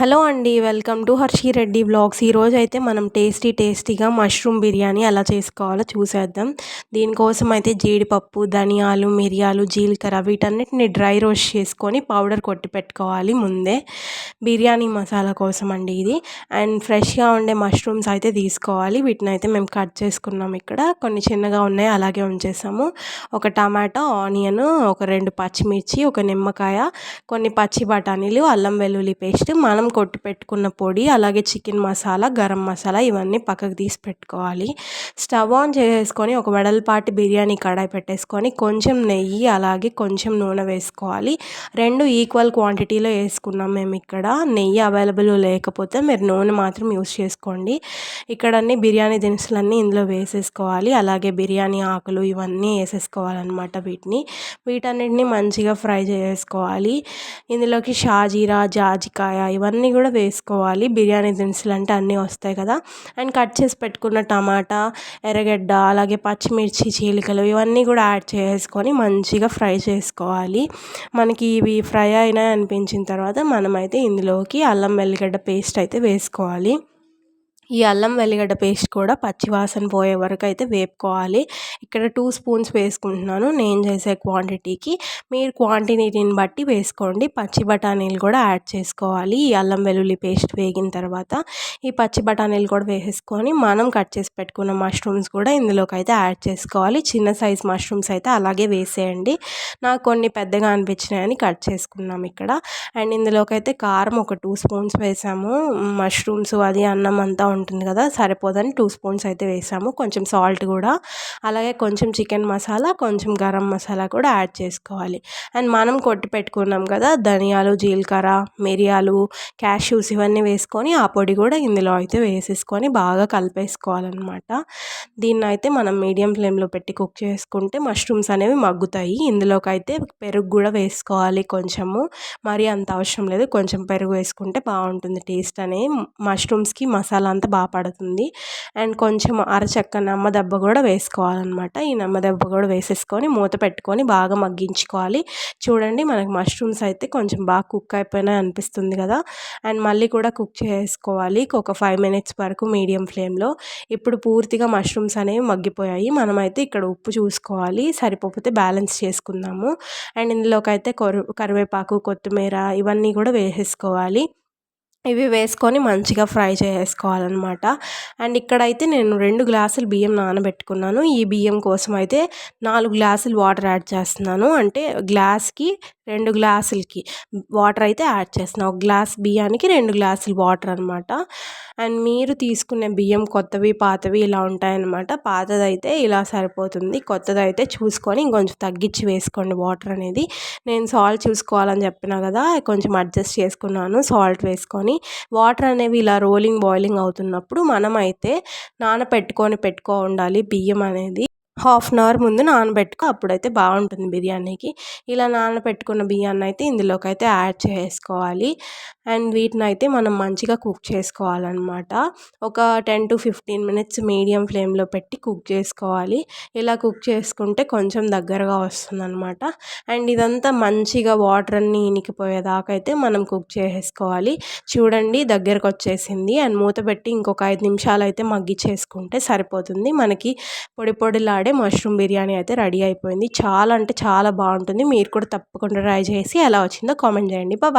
Hello అండి welcome to Harshi Reddy blogs ఈరోజు అయితే మనం టేస్టీ టేస్టీగా మష్రూమ్ బిర్యానీ ఎలా చేసుకోవాలో చూసేద్దాం. దీనికోసం అయితే జీడిపప్పు ధనియాలు మిరియాలు జీలకర్ర వీటన్నిటిని డ్రై రోస్ట్ చేసుకొని పౌడర్ కొట్టి పెట్టుకోవాలి ముందే. బిర్యానీ మసాలా కోసం అండి ఇది. అండ్ ఫ్రెష్గా ఉండే మష్రూమ్స్ అయితే తీసుకోవాలి. వీటిని అయితే మేము కట్ చేసుకున్నాం ఇక్కడ. కొన్ని చిన్నగా ఉన్నాయి అలాగే ఉంచేసాము. ఒక టమాటో ఆనియన్ ఒక రెండు పచ్చిమిర్చి ఒక నిమ్మకాయ కొన్ని పచ్చి బఠానీలు అల్లం వెల్లుల్లి పేస్ట్. మనం కొట్టి పెట్టుకున్న పొడి అలాగే చికెన్ మసాలా గరం మసాలా ఇవన్నీ పక్కకు తీసి పెట్టుకోవాలి. స్టవ్ ఆన్ చేసుకొని ఒక వెడల్పాటి బిర్యానీ కడాయి పెట్టేసుకొని కొంచెం నెయ్యి అలాగే కొంచెం నూనె వేసుకోవాలి. రెండు ఈక్వల్ క్వాంటిటీలో వేసుకున్నాం మేము ఇక్కడ. నెయ్యి అవైలబుల్ లేకపోతే మీరు నూనె మాత్రం యూస్ చేసుకోండి. ఇక్కడ అన్ని బిర్యానీ దినుసులన్నీ ఇందులో వేసేసుకోవాలి. అలాగే బిర్యానీ ఆకులు ఇవన్నీ వేసేసుకోవాలన్నమాట వీటిని. వీటన్నిటిని మంచిగా ఫ్రై చేసుకోవాలి. ఇందులోకి షాజీరా జాజికాయ ఇవన్నీ అన్నీ కూడా వేసుకోవాలి. బిర్యానీ దినుసులు అంటే అన్నీ వస్తాయి కదా. అండ్ కట్ చేసి పెట్టుకున్న టమాటా ఎర్రగడ్డ అలాగే పచ్చిమిర్చి చీలికలు ఇవన్నీ కూడా యాడ్ చేసుకొని మంచిగా ఫ్రై చేసుకోవాలి. మనకి ఇవి ఫ్రై అయినాయి అనిపించిన తర్వాత మనమైతే ఇందులోకి అల్లం వెల్లిగడ్డ పేస్ట్ అయితే వేసుకోవాలి. ఈ అల్లం వెల్లిగడ్డ పేస్ట్ కూడా పచ్చివాసన పోయే వరకు అయితే వేపుకోవాలి. ఇక్కడ టూ స్పూన్స్ వేసుకుంటున్నాను నేను చేసే క్వాంటిటీకి మీరు క్వాంటిటీని బట్టి వేసుకోండి. పచ్చి బఠానీలు కూడా యాడ్ చేసుకోవాలి. ఈ అల్లం వెల్లుల్లి పేస్ట్ వేగిన తర్వాత ఈ పచ్చి బఠానీలు కూడా వేసేసుకొని మనం కట్ చేసి పెట్టుకున్న మష్రూమ్స్ కూడా ఇందులోకి అయితే యాడ్ చేసుకోవాలి. చిన్న సైజ్ మష్రూమ్స్ అయితే అలాగే వేసేయండి. నాకు కొన్ని పెద్దగా అనిపించినాయని కట్ చేసుకున్నాం ఇక్కడ. అండ్ ఇందులోకి అయితే కారం ఒక టూ స్పూన్స్ వేసాము. మష్రూమ్స్ అది అన్నం అంతా ఉంటుంది కదా సరిపోదని టూ స్పూన్స్ అయితే వేసాము. కొంచెం సాల్ట్ కూడా అలాగే కొంచెం చికెన్ మసాలా కొంచెం గరం మసాలా కూడా యాడ్ చేసుకోవాలి. అండ్ మనం కొట్టి పెట్టుకున్నాం కదా ధనియాలు జీలకర్ర మిరియాలు క్యాష్యూస్ ఇవన్నీ వేసుకొని ఆ పొడి కూడా ఇందులో అయితే వేసేసుకొని బాగా కలిపేసుకోవాలన్నమాట. దీన్ని అయితే మనం మీడియం ఫ్లేమ్లో పెట్టి కుక్ చేసుకుంటే మష్రూమ్స్ అనేవి మగ్గుతాయి. ఇందులోకి అయితే పెరుగు కూడా వేసుకోవాలి కొంచెము. మరి అంత అవసరం లేదు. కొంచెం పెరుగు వేసుకుంటే బాగుంటుంది. టేస్ట్ అనేది మష్రూమ్స్కి మసాలా అంతా బాగా పడుతుంది. అండ్ కొంచెం అరచక్క నమ్మ దెబ్బ కూడా వేసుకోవాలన్నమాట ఈ నమ్మ దెబ్బ కూడా వేసేసుకొని మూత పెట్టుకొని బాగా మగ్గించుకోవాలి. చూడండి మనకి మష్రూమ్స్ అయితే కొంచెం బాగా కుక్ అయిపోయినాయి అనిపిస్తుంది కదా అండ్ మళ్ళీ కూడా కుక్ చేసుకోవాలి. ఒక ఫైవ్ మినిట్స్ వరకు మీడియం ఫ్లేమ్లో. ఇప్పుడు పూర్తిగా మష్రూమ్స్ అనేవి మగ్గిపోయాయి. మనమైతే ఇక్కడ ఉప్పు చూసుకోవాలి. సరిపోతే బ్యాలెన్స్ చేసుకుందాము. అండ్ ఇందులోకి అయితే కరివేపాకు కొత్తిమీర ఇవన్నీ కూడా వేసేసుకోవాలి. ఇవి వేసుకొని మంచిగా ఫ్రై చేసుకోవాలన్నమాట. అండ్ ఇక్కడైతే నేను రెండు గ్లాసులు బియ్యం నానబెట్టుకున్నాను. ఈ బియ్యం కోసం అయితే నాలుగు గ్లాసులు వాటర్ యాడ్ చేస్తున్నాను. అంటే గ్లాస్కి రెండు గ్లాసులకి వాటర్ అయితే యాడ్ చేస్తున్నాను ఒక గ్లాస్ బియ్యానికి రెండు గ్లాసులు వాటర్ అనమాట అండ్ మీరు తీసుకునే బియ్యం కొత్తవి పాతవి ఇలా ఉంటాయన్నమాట. పాతది అయితే ఇలా సరిపోతుంది. కొత్తది అయితే చూసుకొని ఇంకొంచెం తగ్గించి వేసుకోండి వాటర్ అనేది. నేను సాల్ట్ చూసుకోవాలని చెప్పిన కదా కొంచెం అడ్జస్ట్ చేసుకున్నాను. సాల్ట్ వేసుకొని పెట్టుకొని వాటర్ అనేవి ఇలా రోలింగ్ బాయిలింగ్ అవుతున్నప్పుడు మనమైతే నానపెట్టుకొని పెట్టుకో ఉండాలి బియ్యం అనేది. హాఫ్ అన్ అవర్ ముందు నానబెట్టుకో అప్పుడైతే బాగుంటుంది బిర్యానీకి. ఇలా నానబెట్టుకున్న బియ్యాన్ని అయితే ఇందులోకి అయితే యాడ్ చేసుకోవాలి. అండ్ వీటిని అయితే మనం మంచిగా కుక్ చేసుకోవాలన్నమాట. ఒక ten to fifteen minutes medium ఫ్లేమ్లో పెట్టి కుక్ చేసుకోవాలి. ఇలా కుక్ చేసుకుంటే కొంచెం దగ్గరగా వస్తుంది అనమాట అండ్ ఇదంతా మంచిగా వాటర్ అన్నీ ఇనికిపోయేదాకా అయితే మనం కుక్ చేసేసుకోవాలి చూడండి దగ్గరకు వచ్చేసింది. అండ్ మూత పెట్టి ఇంకొక ఐదు నిమిషాలు అయితే మగ్గి చేసుకుంటే సరిపోతుంది. మనకి పొడి పొడిలాడే అంటే మష్రూమ్ బిర్యానీ అయితే రెడీ అయిపోయింది. చాలా అంటే చాలా బాగుంటుంది. మీరు కూడా తప్పకుండా ట్రై చేసి ఎలా వచ్చిందో కామెంట్ చేయండి. బాబా